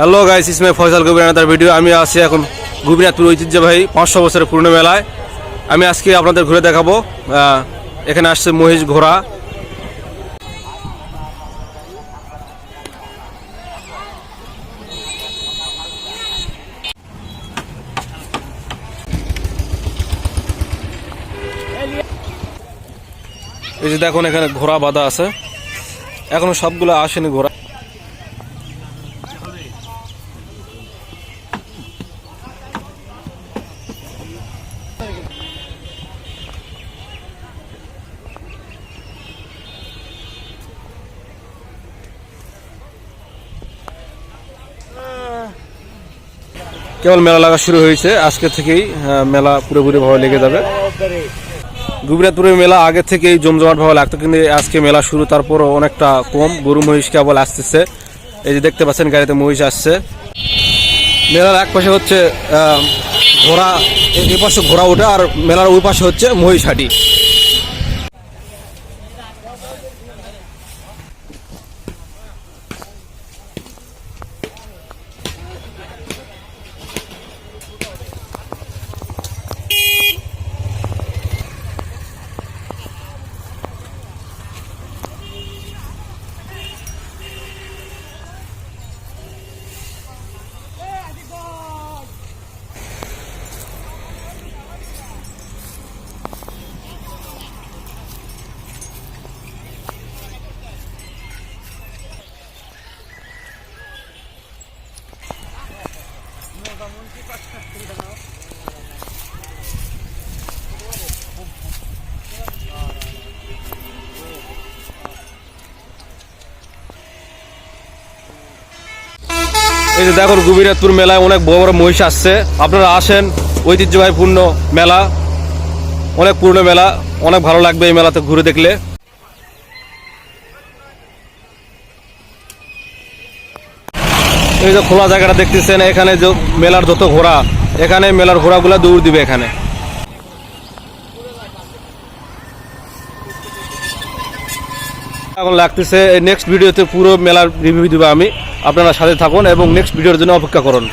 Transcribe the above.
Hello guys ইসমে Faisal গোবিনাথের video আমি আছি এখন গোবিনাথপুর ঐতিহ্যবাহী পাঁচশো বছরের পুরনো মেলায়। আমি আজকে আপনাদের ঘুরে দেখাবো এখানে আসছে মহিষ ঘোড়া। এই যে দেখুন, এখানে ঘোড়া বাঁধা আছে। এখনও সবগুলো আসেনি ঘোড়া। কেবল মেলা লাগা শুরু হয়েছে। আজকে থেকেই মেলা পুরোপুরি ভাবে লেগে যাবে। গোবিনাথপুরের মেলা আগে থেকেই জমজমাট ভাবে লাগতো, কিন্তু আজকে মেলা শুরু, তারপরও অনেকটা কম। গরু, মহিষ কেবল আসতেছে। এই যে দেখতে পাচ্ছেন, গাড়িতে মহিষ আসছে। মেলার এক পাশে হচ্ছে ঘোড়া, এ- পাশে ঘোড়া ওঠে, আর মেলার ওই পাশে হচ্ছে মহিষ এই যে দেখুন গোবিনাথপুর মেলায় অনেক বড় বড় মহিষ আসছে। আপনারা আসেন ঐতিহ্যবাহীপূর্ণ মেলা, অনেক পুরনো মেলা, অনেক ভালো লাগবে এই মেলাতে ঘুরে দেখলে। এই যে খোলা জায়গাটা দেখতেছেন, এখানে মেলার যত ঘোড়া, এখানে মেলার ঘোড়াগুলো দৌড় দিবে এখানে। এখন লাগতেছে নেক্সট ভিডিওতে পুরো মেলার রিভিউ দিবে আমি। আপনারা সাথে থাকুন এবং নেক্সট ভিডিওর জন্য অপেক্ষা করুন।